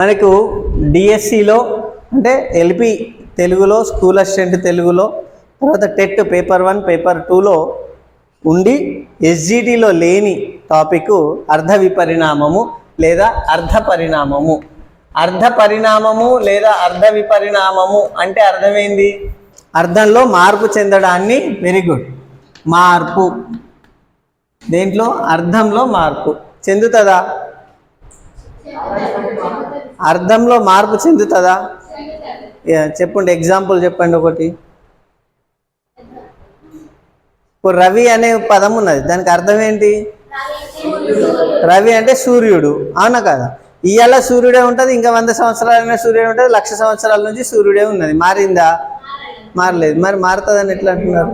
మనకు డిఎస్సిలో అంటే ఎల్పి తెలుగులో స్కూల్ అసిస్టెంట్ తెలుగులో తర్వాత టెట్ పేపర్ వన్ పేపర్ టూలో ఉండి ఎస్జిటిలో లేని టాపిక్ అర్ధ విపరిణామము లేదా అర్ధ పరిణామము. అర్ధ పరిణామము లేదా అర్ధ విపరిణామము అంటే అర్థమైంది? అర్థంలో మార్పు చెందడాన్ని వెరీ గుడ్ మార్పు. దేంట్లో? అర్థంలో మార్పు. చెందుతుందా? అర్థంలో మార్పు చెందుతుందా? చెప్పండి ఎగ్జాంపుల్ చెప్పండి ఒకటి. ఇప్పుడు రవి అనే పదం ఉన్నది దానికి అర్థం ఏంటి? రవి అంటే సూర్యుడు అవునా కదా? ఇవాళ సూర్యుడే ఉంటుంది ఇంకా వంద సంవత్సరాలైనా సూర్యుడే ఉంటుంది లక్ష సంవత్సరాల నుంచి సూర్యుడే ఉన్నది. మారిందా? మారలేదు. మరి మారుతుందని ఎట్లా అంటున్నారు?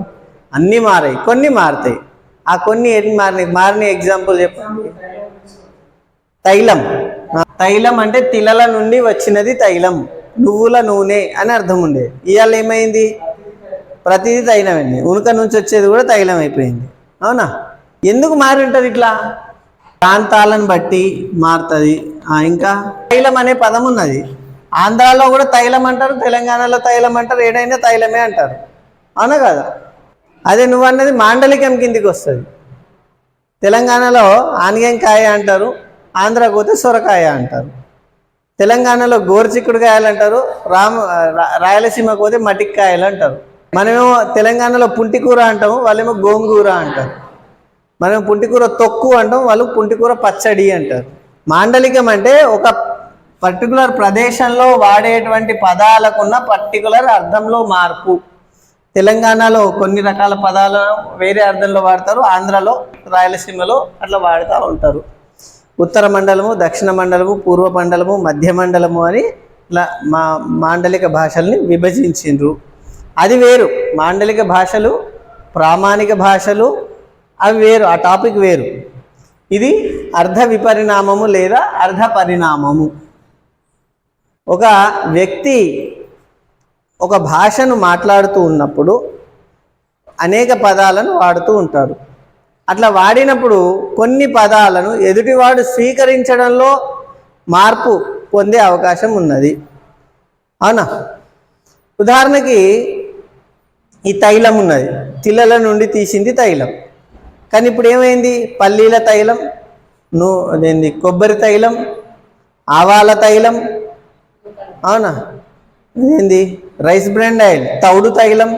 అన్నీ మారాయి కొన్ని మారుతాయి. ఆ కొన్ని ఎన్ని మారినాయి? మారిన ఎగ్జాంపుల్ చెప్పండి. తైలం. తైలం అంటే తిలల నుండి వచ్చినది తైలం నువ్వుల నూనె అని అర్థం ఉండేది ఇవాళ ఏమైంది? ప్రతిదీ తైలమైంది. ఉనుక నుంచి వచ్చేది కూడా తైలం అయిపోయింది అవునా? ఎందుకు మారి ఉంటుంది ఇట్లా? ప్రాంతాలను బట్టి మారుతుంది. ఇంకా తైలం అనే పదం ఉన్నది. ఆంధ్రాలో కూడా తైలం అంటారు తెలంగాణలో తైలం అంటారు ఏడైనా తైలమే అంటారు. అవునా కదా? అదే నువ్వు అన్నది మాండలికం కిందికి వస్తుంది. తెలంగాణలో ఆనిగంకాయ అంటారు ఆంధ్రాకు పోతే సొరకాయ అంటారు. తెలంగాణలో గోరుచిక్కుడుకాయలు అంటారు రామ రాయలసీమకు పోతే మటిక్కాయలు అంటారు. మనమేమో తెలంగాణలో పుంటికూర అంటాము వాళ్ళేమో గోంగూర అంటారు. మనం పుంటికూర తొక్కు అంటాం వాళ్ళు పుంటికూర పచ్చడి అంటారు. మాండలికం అంటే ఒక పర్టికులర్ ప్రదేశంలో వాడేటువంటి పదాలకున్న పర్టికులర్ అర్థంలో మార్పు. తెలంగాణలో కొన్ని రకాల పదాలను వేరే అర్థంలో వాడతారు ఆంధ్రలో రాయలసీమలో అట్లా వాడుతూ ఉంటారు. ఉత్తర మండలము దక్షిణ మండలము పూర్వ మండలము మధ్య మండలము అని ఇలా మా మాండలిక భాషల్ని విభజించిండ్రు. అది వేరు. మాండలిక భాషలు ప్రామాణిక భాషలు అవి వేరు. ఆ టాపిక్ వేరు. ఇది అర్ధ విపరిణామము లేదా అర్ధ పరిణామము. ఒక వ్యక్తి ఒక భాషను మాట్లాడుతూ ఉన్నప్పుడు అనేక పదాలను వాడుతూ ఉంటారు. అట్లా వాడినప్పుడు కొన్ని పదాలను ఎదుటివాడు స్వీకరించడంలో మార్పు పొందే అవకాశం ఉన్నది. అవునా? ఉదాహరణకి ఈ తైలం ఉన్నది. తిల్లల నుండి తీసింది తైలం. కానీ ఇప్పుడు ఏమైంది? పల్లీల తైలం నూ అదేంది? కొబ్బరి తైలం ఆవాల తైలం అవునా? ఇదేంది రైస్ బ్రాండ్ ఆయిల్ తౌడు తైలం.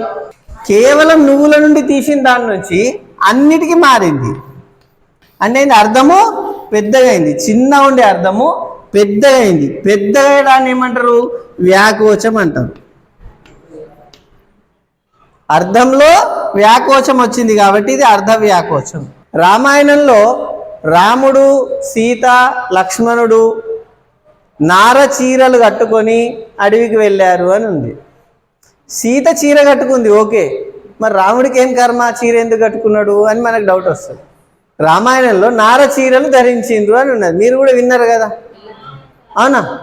కేవలం నువ్వుల నుండి తీసిన దాని నుంచి అన్నిటికీ మారింది. అంటే అర్థము పెద్దగా అయింది. చిన్న ఉండే అర్థము పెద్దగైంది పెద్దగైడాన్ని పెద్దగా ఏమంటారు? వ్యాకోచం అంటారు. అర్థంలో వ్యాకోచం వచ్చింది కాబట్టి ఇది అర్ధ వ్యాకోచం. రామాయణంలో రాముడు సీత లక్ష్మణుడు నార చీరలు కట్టుకొని అడవికి వెళ్ళారు అని ఉంది. సీత చీర కట్టుకుంది. ఓకే. మరి రాముడికి ఏం కర్మ? చీర ఎందుకు కట్టుకున్నాడు అని మనకు డౌట్ వస్తుంది. రామాయణంలో నార చీరలు ధరించిండ్రు అని ఉన్నది. మీరు కూడా విన్నారు కదా? అవునా?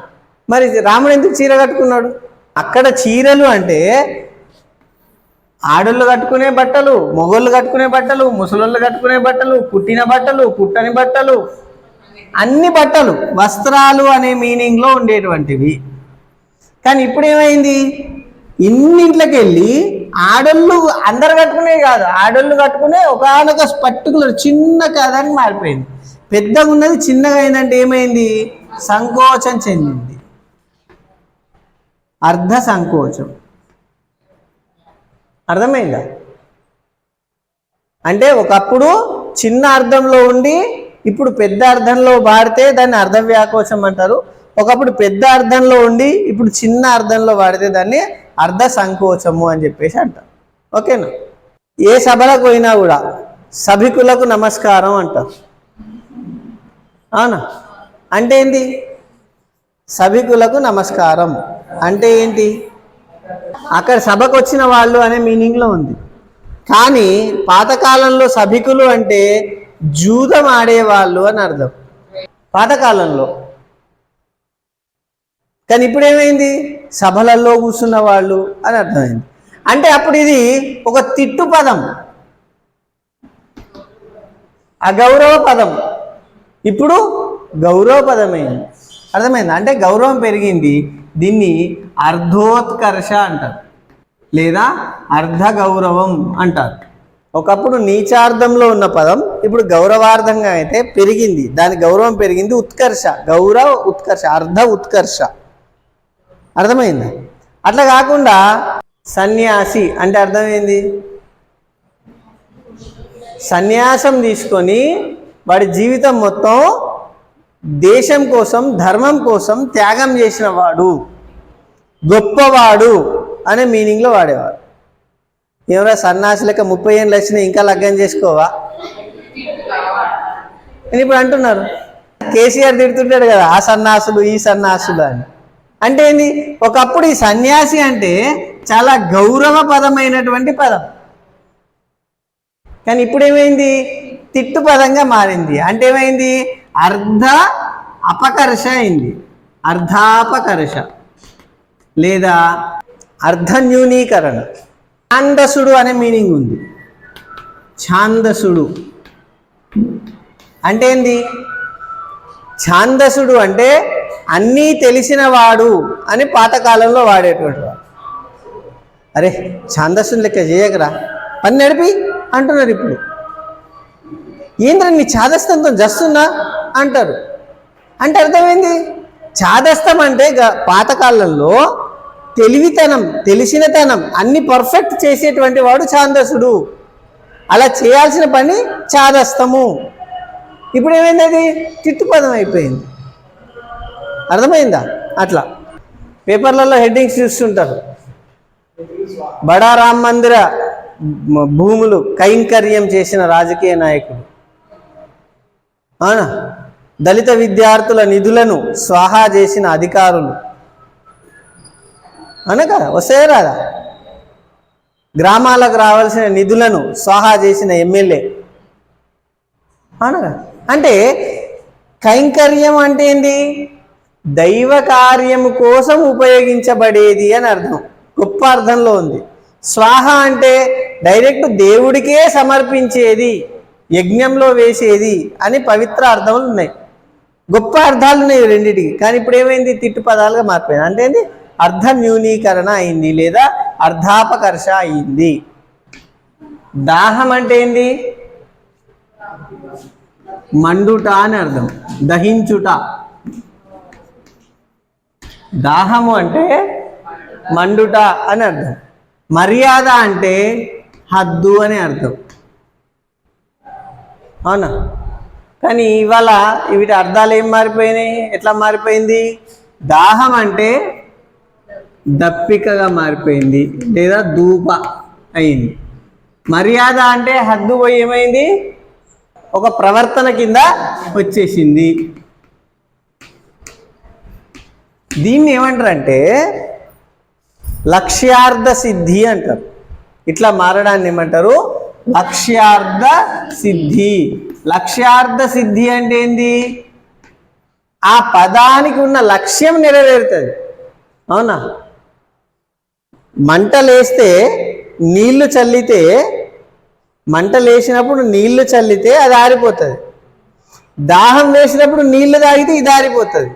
మరి రాముడు ఎందుకు చీర కట్టుకున్నాడు? అక్కడ చీరలు అంటే ఆడోళ్ళు కట్టుకునే బట్టలు మొగోళ్ళు కట్టుకునే బట్టలు ముసలోళ్ళు కట్టుకునే బట్టలు పుట్టిన బట్టలు పుట్టని బట్టలు అన్ని బట్టలు వస్త్రాలు అనే మీనింగ్లో ఉండేటువంటివి. కానీ ఇప్పుడు ఏమైంది? ఇన్నింట్లోకి వెళ్ళి ఆడోళ్ళు అందరు కట్టుకునే కాదు ఆడోళ్ళు కట్టుకునే ఒకనొక పర్టికులర్ చిన్న కథని మారిపోయింది. పెద్దగా ఉన్నది చిన్నగా అయిందంటే ఏమైంది? సంకోచం చెందింది. అర్ధ సంకోచం. అర్థమైందా? అంటే ఒకప్పుడు చిన్న అర్థంలో ఉండి ఇప్పుడు పెద్ద అర్థంలో వాడితే దాన్ని అర్ధ వ్యాకోచం అంటారు. ఒకప్పుడు పెద్ద అర్థంలో ఉండి ఇప్పుడు చిన్న అర్థంలో వాడితే దాన్ని అర్ధ సంకోచము అని చెప్పేసి అంటారు. ఓకేనా? ఏ సభలకు పోయినా కూడా సభికులకు నమస్కారం అంటారు. అవునా? అంటే ఏంటి? సభికులకు నమస్కారం. అంటే ఏంటి? అక్కడ సభకు వచ్చిన వాళ్ళు అనే మీనింగ్లో ఉంది. కానీ పాతకాలంలో సభికులు అంటే జూదం ఆడేవాళ్ళు అని అర్థం. పాతకాలంలో. కానీ ఇప్పుడు సభలలో కూర్చున్న వాళ్ళు అని అర్థమైంది. అంటే అప్పుడు ఇది ఒక తిట్టు పదం. అగౌరవ పదం. ఇప్పుడు గౌరవ పదమైంది. అర్థమైంది? అంటే గౌరవం పెరిగింది. దీన్ని అర్ధోత్కర్ష అంటారు. లేదా అర్ధ గౌరవం అంటారు. ఒకప్పుడు నీచార్థంలో ఉన్న పదం ఇప్పుడు గౌరవార్థంగా అయితే పెరిగింది. దాని గౌరవం పెరిగింది ఉత్కర్ష. గౌరవ ఉత్కర్ష అర్ధ ఉత్కర్ష. అర్థమైందా? అట్లా కాకుండా సన్యాసి అంటే అర్థమైంది? సన్యాసం తీసుకొని వాడి జీవితం మొత్తం దేశం కోసం ధర్మం కోసం త్యాగం చేసిన వాడు. గొప్పవాడు అనే మీనింగ్లో వాడేవాడు. ఏమైనా సన్నాసి లెక్క ముప్పై ఏళ్ళు వచ్చినా ఇంకా లగ్గం చేసుకోవా? అని ఇప్పుడు అంటున్నారు కేసీఆర్ తిడుతుంటాడు కదా ఆ సన్నాసులు ఈ సన్నాసులు అని. అంటే ఏంది? ఒకప్పుడు ఈ సన్యాసి అంటే చాలా గౌరవపదమైనటువంటి పదం. కానీ ఇప్పుడు ఏమైంది తిట్టు పదంగా మారింది. అంటే ఏమైంది? అర్ధ అపకర్ష అయింది. అర్ధాపకర్ష. లేదా అర్ధన్యూనీకరణ ఛాందసుడు అనే మీనింగ్ ఉంది. ఛాందసుడు. అంటే ఏంది? ఛాందసుడు అంటే అన్నీ తెలిసిన వాడు అని పాతకాలంలో వాడేటువంటి వాడు అరే ఛాందస్సును లెక్క చేయకరా. పని నడిపి అంటున్నారు ఇప్పుడు. ఏంద్ర నీ చాదస్తంతో జస్తున్నా? అంటారు. అంటే అర్థమైంది? చాదస్తం అంటే గ- పాతకాలంలో తెలివితనం తెలిసినతనం అన్ని పర్ఫెక్ట్ చేసేటువంటి వాడు ఛాందసుడు అలా చేయాల్సిన పని చాదస్తము ఇప్పుడు ఏమైంది అది? తిట్టుపదం అయిపోయింది. అర్థమైందా? అట్లా. పేపర్లలో హెడ్డింగ్స్ చూస్తుంటారు. బడా రామ్ మందిర భూములు కైంకర్యం చేసిన రాజకీయ నాయకుడు. అవునా? దళిత విద్యార్థుల నిధులను స్వాహా చేసిన అధికారులు. అవునా కదా రాదా? గ్రామాలకు రావాల్సిన నిధులను స్వాహా చేసిన ఎమ్మెల్యే. అవునా? అంటే కైంకర్యం అంటే ఏంటి దైవ కార్యము కోసం ఉపయోగించబడేది అని అర్థం. గొప్ప అర్థంలో ఉంది. స్వాహ అంటే డైరెక్ట్ దేవుడికే సమర్పించేది యజ్ఞంలో వేసేది అని పవిత్ర అర్థములు ఉన్నాయి. గొప్ప అర్థాలు ఉన్నాయి రెండింటికి. కానీ ఇప్పుడు ఏమైంది? తిట్టు పదాలుగా మారిపోయింది. అంటే ఏంది? అర్ధ న్యూనీకరణ అయింది లేదా అర్ధాపకర్ష అయింది. దాహం అంటే ఏంది? మండుట అని అర్థం. దహించుట. దాహము అంటే మండుట అని అర్థం. మర్యాద అంటే హద్దు అని అర్థం. అవునా? కానీ ఇవాళ వీటి అర్థాలు ఏం మారిపోయినాయి? ఎట్లా మారిపోయింది? దాహం అంటే దప్పికగా మారిపోయింది లేదా దూప అయింది. మర్యాద అంటే హద్దు పోయి ఏమైంది? ఒక ప్రవర్తన కింద వచ్చేసింది. దీన్ని ఏమంటారంటే లక్ష్యార్థ సిద్ధి అంటారు. ఇట్లా మారడాన్ని ఏమంటారు? లక్ష్యార్థ సిద్ధి. లక్ష్యార్థ సిద్ధి అంటే ఏంది? ఆ పదానికి ఉన్న లక్ష్యం నెరవేరుతుంది. అవునా? మంటలేస్తే నీళ్ళు చల్లితే మంట లేచినప్పుడు నీళ్ళు చల్లితే అది ఆరిపోతుంది. దాహం వేసినప్పుడు నీళ్ళు తాగితే ఇది ఆరిపోతుంది.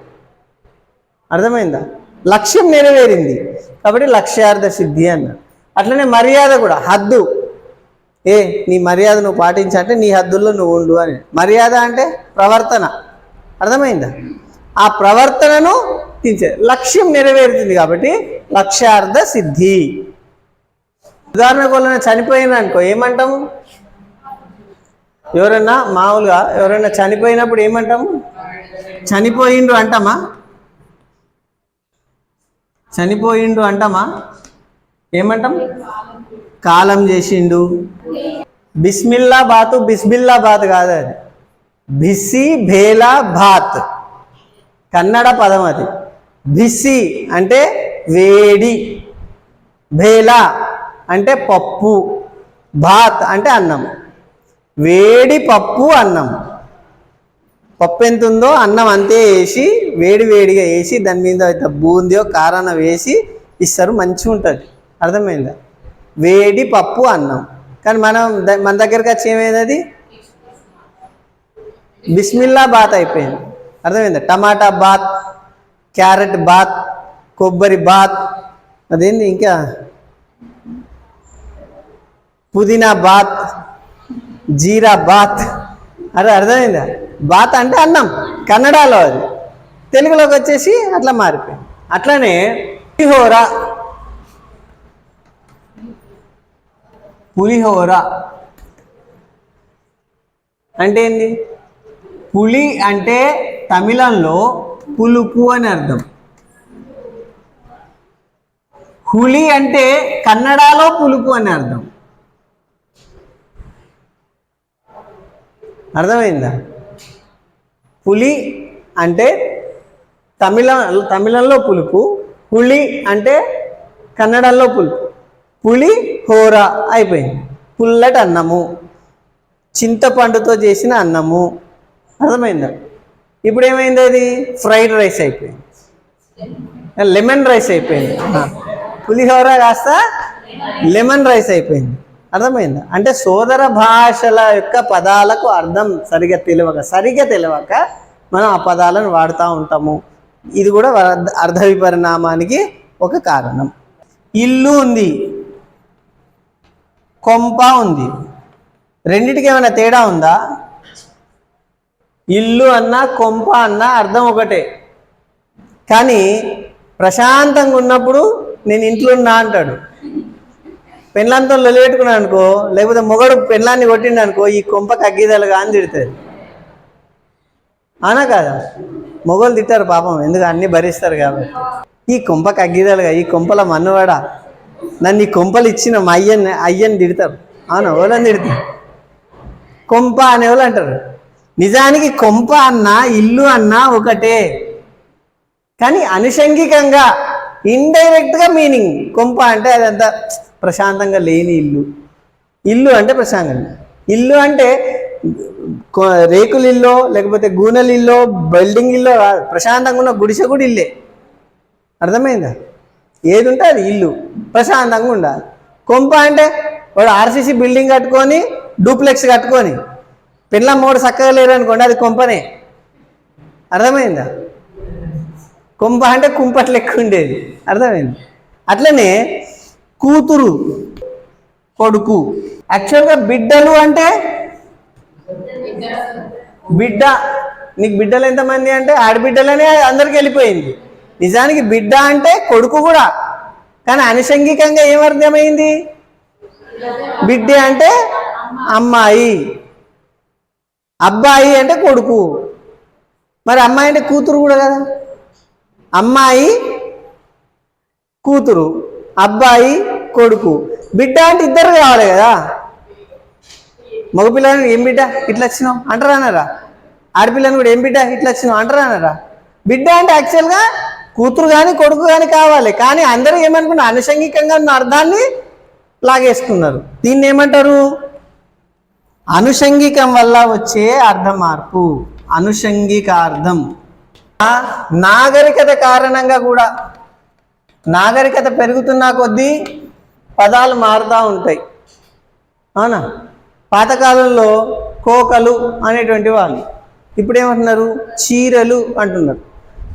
అర్థమైందా? లక్ష్యం నెరవేరింది కాబట్టి లక్ష్యార్థ సిద్ధి అన్న. అట్లనే మర్యాద కూడా. హద్దు. ఏ నీ మర్యాద నువ్వు పాటించంటే నీ హద్దుల్లో నువ్వు ఉండు అని. మర్యాద అంటే ప్రవర్తన. అర్థమైందా? ఆ ప్రవర్తనను తీర్చే. లక్ష్యం నెరవేరుతుంది కాబట్టి లక్ష్యార్థ సిద్ధి. ఉదాహరణకు వాళ్ళని చనిపోయిన అనుకో ఏమంటాము? ఎవరైనా మామూలుగా ఎవరైనా చనిపోయినప్పుడు ఏమంటాము? చనిపోయిండు అంటామా? చనిపోయిండు అంటామా? ఏమంటాం? కాలం చేసిండు. బిస్మిల్లా బాతు బిస్మిల్లా బాత్ కాదు అది. బిస్సి భేలా భాత్ కన్నడ పదం అది. బిస్సి అంటే వేడి. భేలా అంటే పప్పు. భాత్ అంటే అన్నం. వేడి పప్పు అన్నం. పప్పు ఎంత ఉందో అన్నం అంతే వేసి వేడి వేడిగా వేసి దాని మీద అయితే బూందియో కారాన వేసి ఇస్తారు మంచిగా ఉంటుంది. అర్థమైందా? వేడి పప్పు అన్నం. కానీ మనం మన దగ్గరికి వచ్చి ఏమైంది అది? బిస్మిల్లా బాత్ అయిపోయింది. అర్థమైందా? టమాటా బాత్ క్యారెట్ బాత్ కొబ్బరి బాత్ అదేంటి ఇంకా? పుదీనా బాత్ జీరా బాత్. అరే అర్థమైందా? బాత్ అంటే అన్నం కన్నడలో అది. తెలుగులోకి వచ్చేసి అట్లా మారిపోయింది. అట్లనే పులిహోర. పులిహోర. అంటే ఏంది? పులి అంటే తమిళంలో పులుపు అని అర్థం. హులి అంటే కన్నడలో పులుపు అని అర్థం. అర్థమైందా? పులి అంటే తమిళ తమిళంలో పులుపు పులి అంటే కన్నడంలో పులుపు. పులి హోర అయిపోయింది. పుల్లటి అన్నము చింతపండుతో చేసిన అన్నము. అర్థమైందా? ఇప్పుడు ఏమైంది అది? ఫ్రైడ్ రైస్ అయిపోయింది. లెమన్ రైస్ అయిపోయింది. పులిహోర కాస్త లెమన్ రైస్ అయిపోయింది. అర్థమైందా? అంటే సోదర భాషల యొక్క పదాలకు అర్థం సరిగా తెలియక సరిగా తెలియక మనం ఆ పదాలను వాడుతూ ఉంటాము. ఇది కూడా అర్థ- విపరిణామానికి ఒక కారణం. ఇల్లు ఉంది. కొంప ఉంది. రెండిటికి ఏమైనా తేడా ఉందా? ఇల్లు అన్నా కొంప అన్నా అర్థం ఒకటే. కానీ ప్రశాంతంగా ఉన్నప్పుడు నేను ఇంట్లో ఉన్నా అంటాడు. పెళ్ళంతో లొలిపెట్టుకున్నాను అనుకో లేకపోతే మొగడు పెళ్ళాన్ని కొట్టిండు అనుకో ఈ కొంపకి అగ్గిదలుగా అని తిడుతుంది అవునా కాదా? మొగలు తిట్టారు పాపం ఎందుకు అన్ని భరిస్తారు కాబట్టి. ఈ కొంపకి అగ్గిదలుగా ఈ కొంపల మన్నువాడ? నన్ను ఈ కొంపలు ఇచ్చిన మా అయ్యని అయ్యని తిడతారు. అవును? ఓలని తిడతారు. కొంప అనేవాళ్ళు అంటారు. నిజానికి కొంప అన్నా ఇల్లు అన్నా ఒకటే. కానీ అనుషంగికంగా ఇండైరెక్ట్గా మీనింగ్. కొంప అంటే అదంతా ప్రశాంతంగా లేని ఇల్లు. ఇల్లు అంటే ప్రశాంతంగా. ఇల్లు అంటే రేకుల ఇల్లో లేకపోతే గూనెల ఇల్లు బిల్డింగ్ ఇల్లు కాదు ప్రశాంతంగా ఉన్న గుడిసె కూడా ఇల్లే. అర్థమైందా? ఏది ఉంటే అది ఇల్లు. ప్రశాంతంగా ఉండాలి. కొంప అంటే వాడు ఆర్సీసీ బిల్డింగ్ కట్టుకొని డూప్లెక్స్ కట్టుకొని. పిల్ల మూడు చక్కగా లేరు అనుకోండి అది కొంపనే. అర్థమైందా? కొంప అంటే కుంపట్లు ఎక్కువ ఉండేది. అర్థమైంది? అట్లనే కూతురు కొడుకు. యాక్చువల్గా బిడ్డలు అంటే? బిడ్డ. నీకు బిడ్డలు ఎంతమంది అంటే? ఆడబిడ్డలనే అందరికి వెళ్ళిపోయింది. నిజానికి బిడ్డ అంటే కొడుకు కూడా. కానీ అనుషంగికంగా ఏమర్థమైంది బిడ్డ అంటే అమ్మాయి. అబ్బాయి అంటే కొడుకు. మరి అమ్మాయి అంటే కూతురు కూడా కదా? అమ్మాయి కూతురు. అబ్బాయి కొడుకు. బిడ్డ అంటే ఇద్దరు కావాలి కదా? మగపిల్లని ఏం బిడ్డ? ఇట్లా వచ్చినావు అంటారా అన్నారా? ఆడపిల్లని కూడా ఏం బిడ్డ? ఇట్లా వచ్చినావు అంటారా అన్నారా? బిడ్డ అంటే యాక్చువల్గా కూతురు కానీ కొడుకు కానీ కావాలి. కానీ అందరూ ఏమనుకున్నారు? అనుషంగికంగా ఉన్న అర్థాన్ని లాగేసుకున్నారు. దీన్ని ఏమంటారు? అనుషంగికం వల్ల వచ్చే అర్థ మార్పు అనుషంగిక అర్థం నాగరికత కారణంగా కూడా నాగరికత పెరుగుతున్న కొద్దీ పదాలు మారుతూ ఉంటాయి. అవునా? పాతకాలంలో కోకలు అనేటువంటి వాళ్ళు. ఇప్పుడు ఏమంటున్నారు చీరలు అంటున్నారు.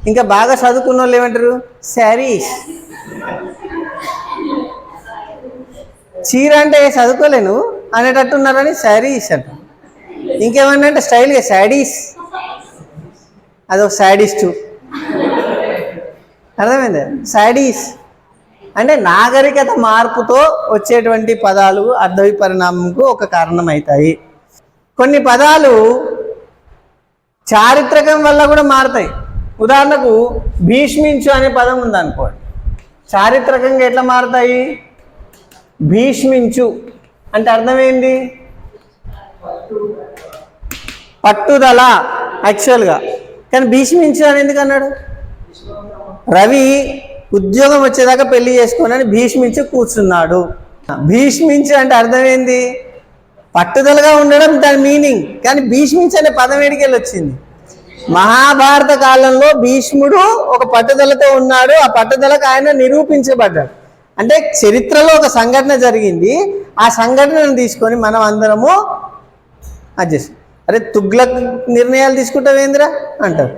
ఇంకా బాగా చదువుకున్న వాళ్ళు ఏమంటారు? శారీస్. చీర అంటే చదువుకోలేను? అనేటట్టున్నారని శారీస్ అంట. ఇంకేమన్నా అంటే స్టైల్గా శాడీస్ అదొక శాడిస్టు. అర్థమైంది? శాడీస్ అంటే నాగరికత మార్పుతో వచ్చేటువంటి పదాలు అర్థవి పరిణామంకు ఒక కారణం అవుతాయి కొన్ని పదాలు చారిత్రకం వల్ల కూడా మారుతాయి. ఉదాహరణకు భీష్మించు అనే పదం ఉందనుకోండి. చారిత్రకంగా ఎట్లా మారుతాయి? భీష్మించు. అంటే అర్థమైంది? పట్టుదల యాక్చువల్గా కానీ భీష్మించు అని ఎందుకు అన్నాడు? రవి ఉద్యోగం వచ్చేదాకా పెళ్ళి చేసుకోనని భీష్మించి కూర్చున్నాడు. భీష్మించి అంటే అర్థమైంది? పట్టుదలగా ఉండడం దాని మీనింగ్. కానీ భీష్మించి అనే పదం ఏడికెళ్ళి వచ్చింది మహాభారత కాలంలో భీష్ముడు ఒక పట్టుదలతో ఉన్నాడు. ఆ పట్టుదలకు ఆయన నిరూపించబడ్డాడు. అంటే చరిత్రలో ఒక సంఘటన జరిగింది. ఆ సంఘటనను తీసుకొని మనం అందరము అడ్జస్ట్ అరే తుగ్లక్ నిర్ణయాలు తీసుకుంటావేంద్రా? అంటారు.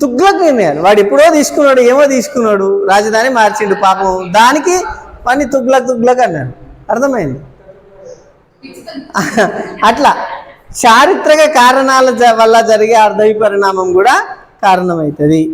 తుగ్లక్ నిర్ణయాలు వాడు ఎప్పుడో తీసుకున్నాడు ఏమో తీసుకున్నాడు రాజధాని మార్చిండు పాపం. దానికి వాడిని తుగ్లక్ తుగ్లక్ అన్నాడు. అర్థమైంది? అట్లా. చారిత్రక కారణాల జ- వల్ల జరిగే అర్ధ పరిణామం కూడా కారణమవుతుంది